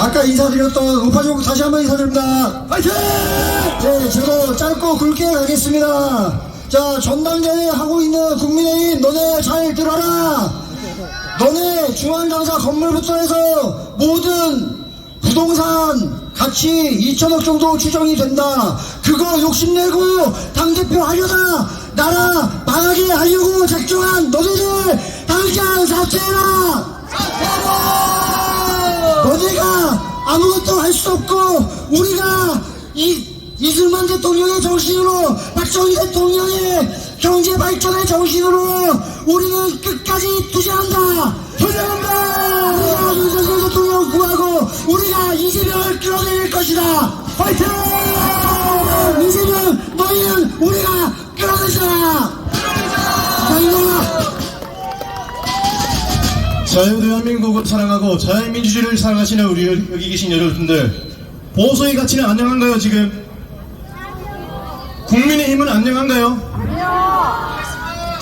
아까 인사드렸던 우파족 다시 한번 인사드립니다. 파이팅! 네, 저도 짧고 굵게 가겠습니다. 자, 전당대회 하고 있는 국민의힘 너네 잘 들어라. 너네 중앙당사 건물부터 해서 모든 부동산 가치 2천억 정도 추정이 된다. 그거 욕심내고 당대표 하려다 나라 망하게 하려고 작정한 너네들 당장 사퇴해라. 아무것도 할 수 없고 우리가 이 이승만 대통령의 정신으로 박정희 대통령의 경제 발전의 정신으로 우리는 끝까지 투쟁한다. 투쟁한다. 우리가 윤석열 대통령 구하고 우리가 이재명을 끌어내릴 것이다. 파이팅! 이재명 너희는 우리가 끌어내자. 자유대한민국을 사랑하고 자유민주주의를 사랑하시는 우리 여기 계신 여러분들 보수의 가치는 안녕한가요 지금? 국민의힘은 안녕한가요?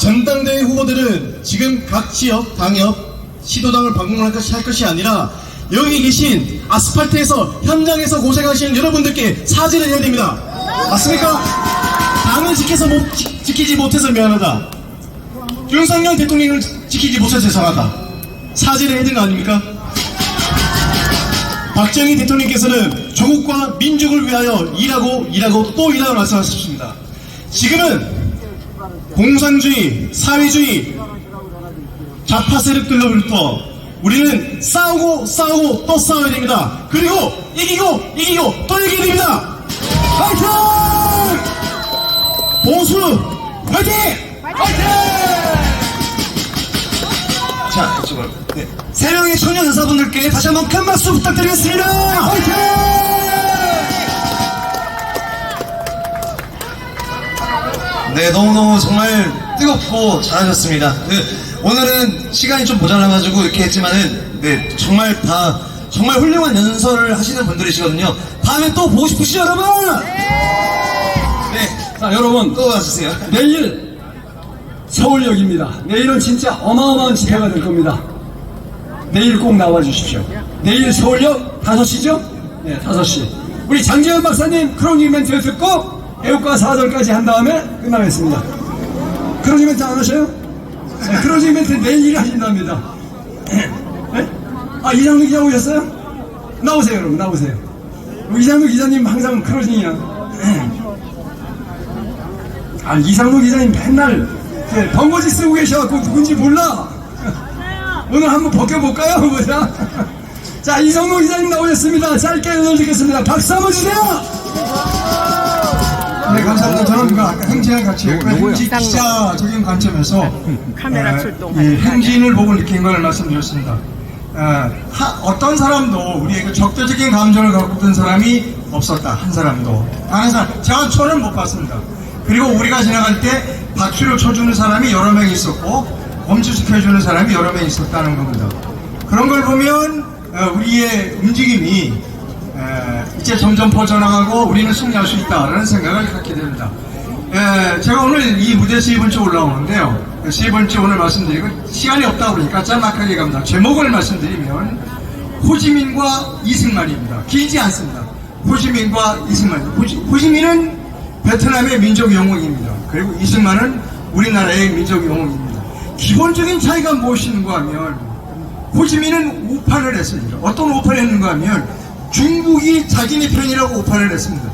전당대회 후보들은 지금 각 지역, 당협, 시도당을 방문할 것이, 할 것이 아니라 여기 계신 아스팔트에서 현장에서 고생하시는 여러분들께 사죄를 해야 됩니다. 맞습니까? 당을 지켜서 못, 지, 지키지 못해서 미안하다. 윤석열 대통령을 지키지 못해서 죄송하다. 사죄를 해야 되는 거 아닙니까? 박정희 대통령께서는 조국과 민족을 위하여 일하고 일하고 또 일하고 말씀하셨습니다. 지금은 공산주의, 사회주의, 좌파 세력들로부터 우리는 싸우고 싸우고 또 싸워야 됩니다. 그리고 이기고 이기고 또 이겨야 됩니다. 파이팅! 청년 여사분들께 다시 한번 큰 박수 부탁드리겠습니다. 화이팅! 네, 너무너무 정말 뜨겁고 잘하셨습니다. 그, 오늘은 시간이 좀 모자라가지고 이렇게 했지만은, 네, 정말 다, 정말 훌륭한 연설을 하시는 분들이시거든요. 다음에 또 보고 싶으시죠, 여러분? 네, 자 여러분 또 와주세요. 내일 서울역입니다. 내일은 진짜 어마어마한 집회가 될 겁니다. 내일 꼭 나와 주십시오. 내일 서울역 5시죠? 네, 5시. 우리 장재현 박사님 크로닝 멘트 듣고 애국가 4절까지 한 다음에 끝나겠습니다. 크로닝 멘트 안 하셔요? 네, 크로닝 멘트 내일 하신답니다. 네? 아, 이장루 기자 오셨어요? 나오세요, 여러분, 나오세요. 이장루 기자님 항상 크로닝이야. 아, 이상로 기자님 맨날 그 번거지 쓰고 계셔갖고 누군지 몰라. 오늘 한번 벗겨볼까요? 보자. 자, 이성로 기자님 나오셨습니다. 짧게 연설 듣겠습니다. 박수 한번 주세요! 네, 감사합니다. 저는 그 아까 행진을 같이 했고 행진 기자적인 관점에서 카메라 어, 출동하는 이 행진을 보고 느낀 걸 말씀드렸습니다. 어, 떤 사람도 우리의 그 적대적인 감정을 갖고 있던 사람이 없었다. 한 사람도. 단한 사람. 제가 초를 못 봤습니다. 그리고 우리가 지나갈 때 박수를 쳐주는 사람이 여러 명 있었고 멈추시켜주는 사람이 여러 명 있었다는 겁니다. 그런 걸 보면 어, 우리의 움직임이 에, 이제 점점 퍼져나가고 우리는 승리할 수 있다라는 생각을 갖게 됩니다. 에, 제가 오늘 이 무대 세 번째 올라오는데요. 세 번째 오늘 말씀드리고 시간이 없다 그러니까 짤막하게 갑니다. 제목을 말씀드리면 호지민과 이승만입니다. 길지 않습니다. 호지민과 이승만. 호지, 호지민은 베트남의 민족 영웅입니다. 그리고 이승만은 우리나라의 민족 영웅입니다. 기본적인 차이가 무엇인가 하면 호지민은 우판을 했습니다. 어떤 우판을 했는가 하면 중국이 자기네 편이라고 우판을 했습니다.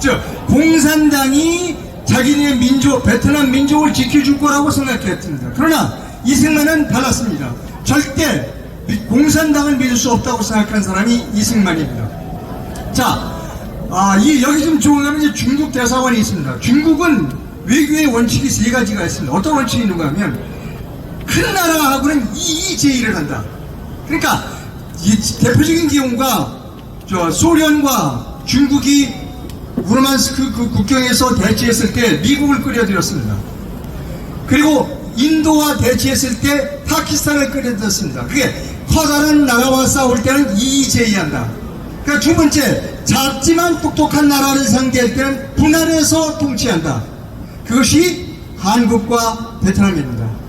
즉 공산당이 자기네 민족, 베트남 민족을 지켜줄 거라고 생각했습니다. 그러나 이승만은 달랐습니다. 절대 미- 공산당을 믿을 수 없다고 생각한 사람이 이승만입니다. 자, 아, 이 여기 좀 좋은 이제 중국 대사관이 있습니다. 중국은 외교의 원칙이 세 가지가 있습니다. 어떤 원칙이 있는가 하면 큰 나라하고는 이의제의를 한다. 그러니까 이 대표적인 경우가 저 소련과 중국이 우르만스크 그 국경에서 대치했을 때 미국을 끌어들였습니다. 그리고 인도와 대치했을 때 파키스탄을 끌어들였습니다. 그게 커다란 나라와 싸울 때는 이의제의한다. 그러니까 두 번째, 작지만 똑똑한 나라를 상대할 때는 분할해서 통치한다. 그것이 한국과 베트남입니다.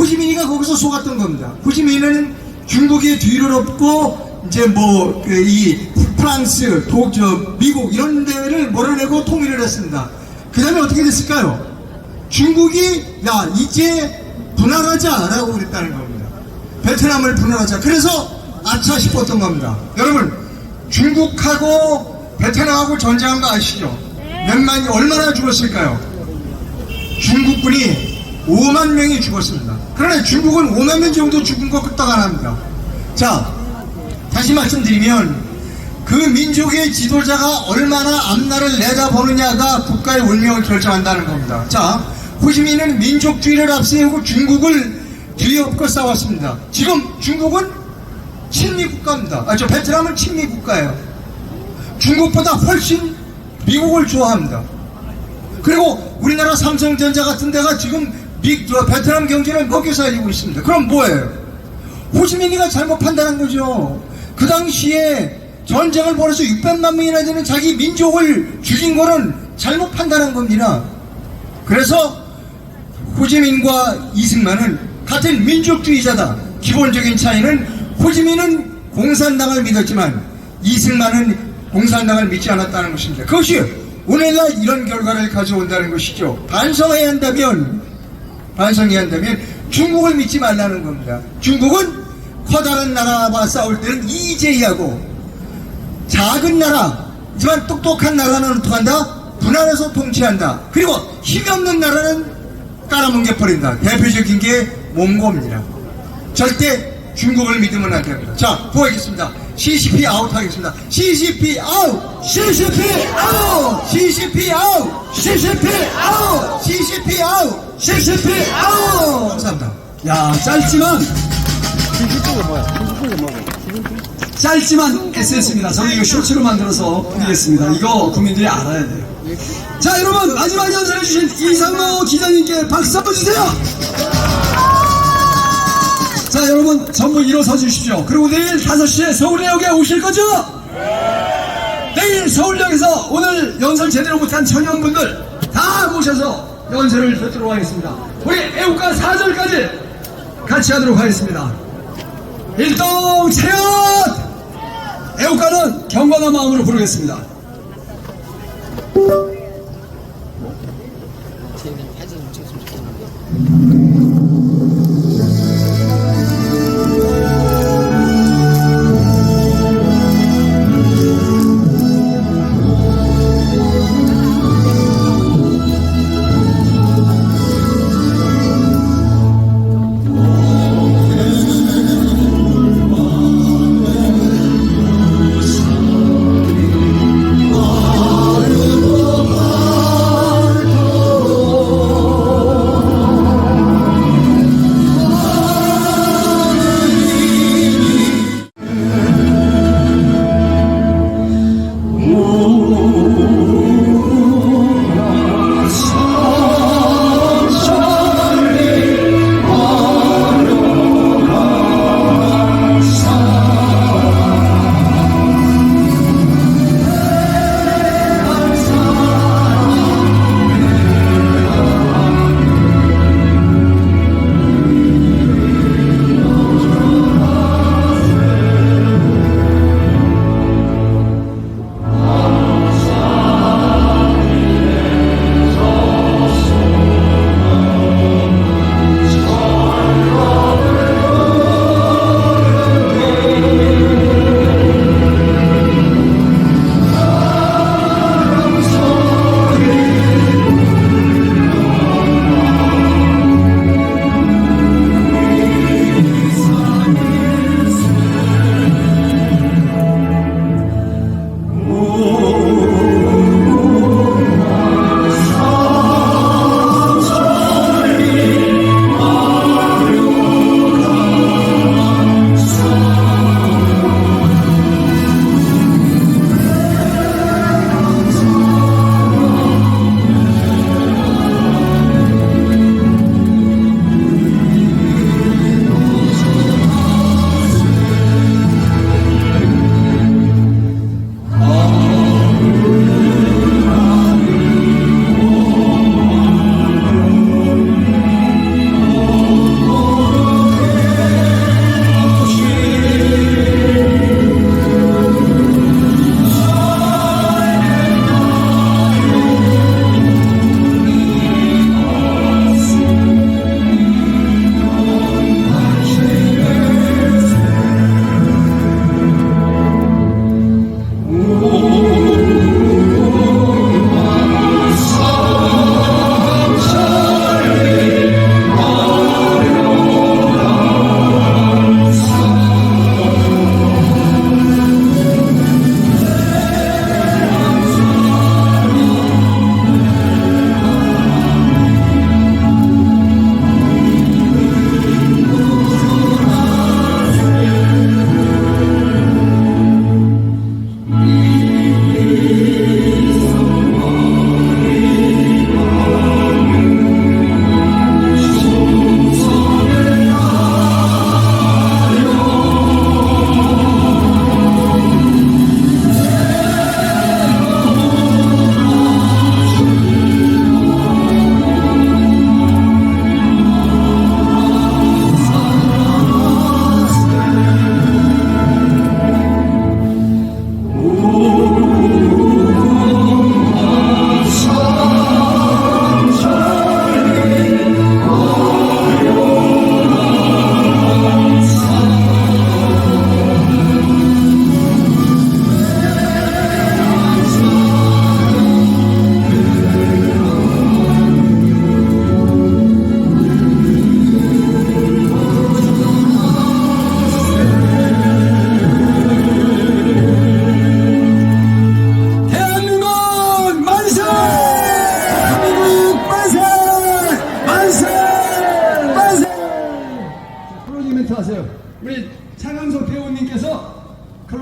호지민이가 거기서 속았던 겁니다. 호지민은 중국의 뒤를 엎고 이제 뭐 이 프랑스, 도, 저 미국 이런 데를 몰아내고 통일을 했습니다. 그 다음에 어떻게 됐을까요? 중국이 야 이제 분할하자라고 그랬다는 겁니다. 베트남을 분할하자. 그래서 아차 싶었던 겁니다. 여러분 중국하고 베트남하고 전쟁한 거 아시죠? 몇만이 얼마나 죽었을까요? 중국군이 5만 명이 죽었습니다. 그러나 중국은 5만 명 정도 죽은 거 끄떡 안 합니다. 자, 다시 말씀드리면 그 민족의 지도자가 얼마나 앞날을 내다보느냐가 국가의 운명을 결정한다는 겁니다. 자, 호시민은 민족주의를 앞세우고 중국을 뒤엎고 싸웠습니다. 지금 중국은 친미 국가입니다. 아, 저 베트남은 친미 국가예요. 중국보다 훨씬 미국을 좋아합니다. 그리고 우리나라 삼성전자 같은 데가 지금 미, 저 베트남 경제를 먹여 살리고 있습니다. 그럼 뭐예요? 호시민이가 잘못 판단한 거죠. 그 당시에 전쟁을 벌여서 600만 명이나 되는 자기 민족을 죽인 거는 잘못 판단한 겁니다. 그래서 호지민과 이승만은 같은 민족주의자다. 기본적인 차이는 호지민은 공산당을 믿었지만 이승만은 공산당을 믿지 않았다는 것입니다. 그것이 오늘날 이런 결과를 가져온다는 것이죠. 반성해야 한다면 반성해야 한다면 중국을 믿지 말라는 겁니다. 중국은 커다란 나라와 싸울 때는 이제이하고 작은 나라지만 똑똑한 나라는 어떡한다? 분할해서 통치한다. 그리고 힘이 없는 나라는 깔아뭉개 버린다. 대표적인 게 몽고입니다. 절대 중국을 믿으면 안 됩니다. 자, 보여주겠습니다. CCP 아웃 하겠습니다. CCP 아웃! CCP 아웃! CCP 아웃! CCP 아웃! CCP 아웃! CCP 아웃! 감사합니다. 야 짧지만 짧지만 에센스입니다. 저는 이거 쇼츠로 만들어서 드리겠습니다. 이거 국민들이 알아야 돼요. 자 여러분 마지막 연설해주신 이상모 기자님께 박수 한번 주세요. 자 여러분 전부 일어서 주십시오. 그리고 내일 5시에 서울역에 오실 거죠? 내일 서울역에서 오늘 연설 제대로 못한 청년분들 다 모셔서 연설을 듣도록 하겠습니다. 우리 애국가 4절까지 같이 하도록 하겠습니다. 일동 차렷! 애국가는 경건한 마음으로 부르겠습니다.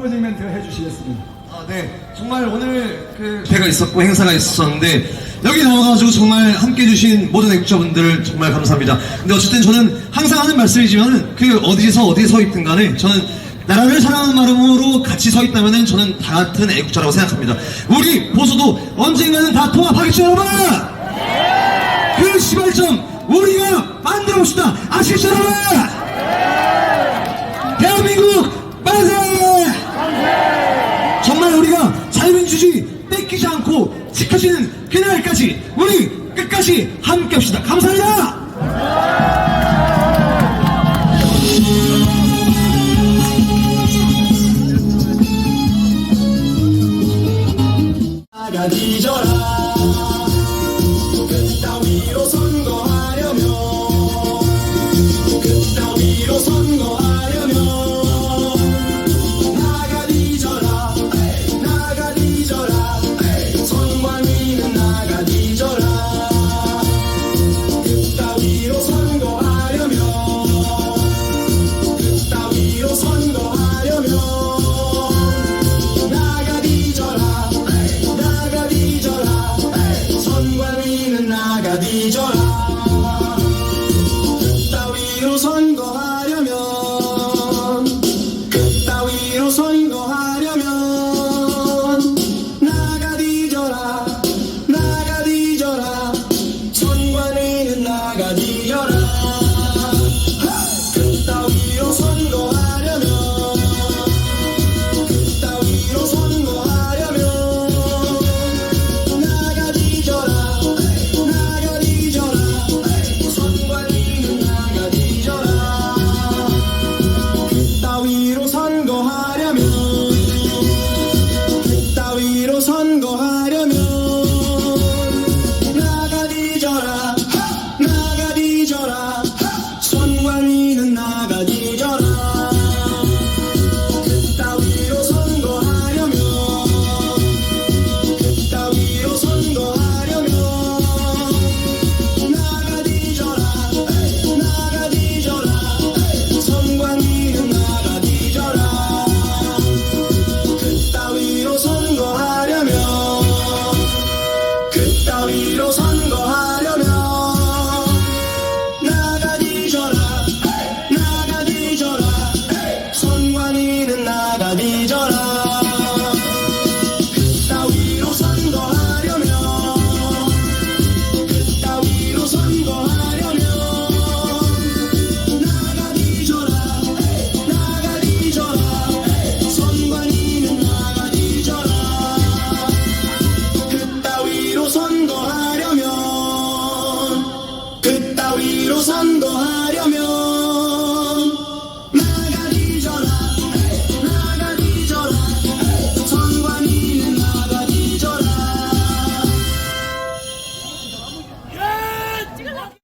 클로징 멘트 해주시겠습니다. 아, 네. 정말 오늘 그 회가 있었고 행사가 있었는데 여기 나와가지고 정말 함께 해주신 모든 애국자분들 정말 감사합니다. 근데 어쨌든 저는 항상 하는 말씀이지만 그 어디서 어디 서 있든 간에 저는 나라를 사랑하는 마음으로 같이 서 있다면 저는 다 같은 애국자라고 생각합니다. 우리 보수도 언젠가는 다 통합하겠죠, 여러분! 그 시발점 우리가 만들어 봅시다. 아시겠죠, 여러분? 시다 감사.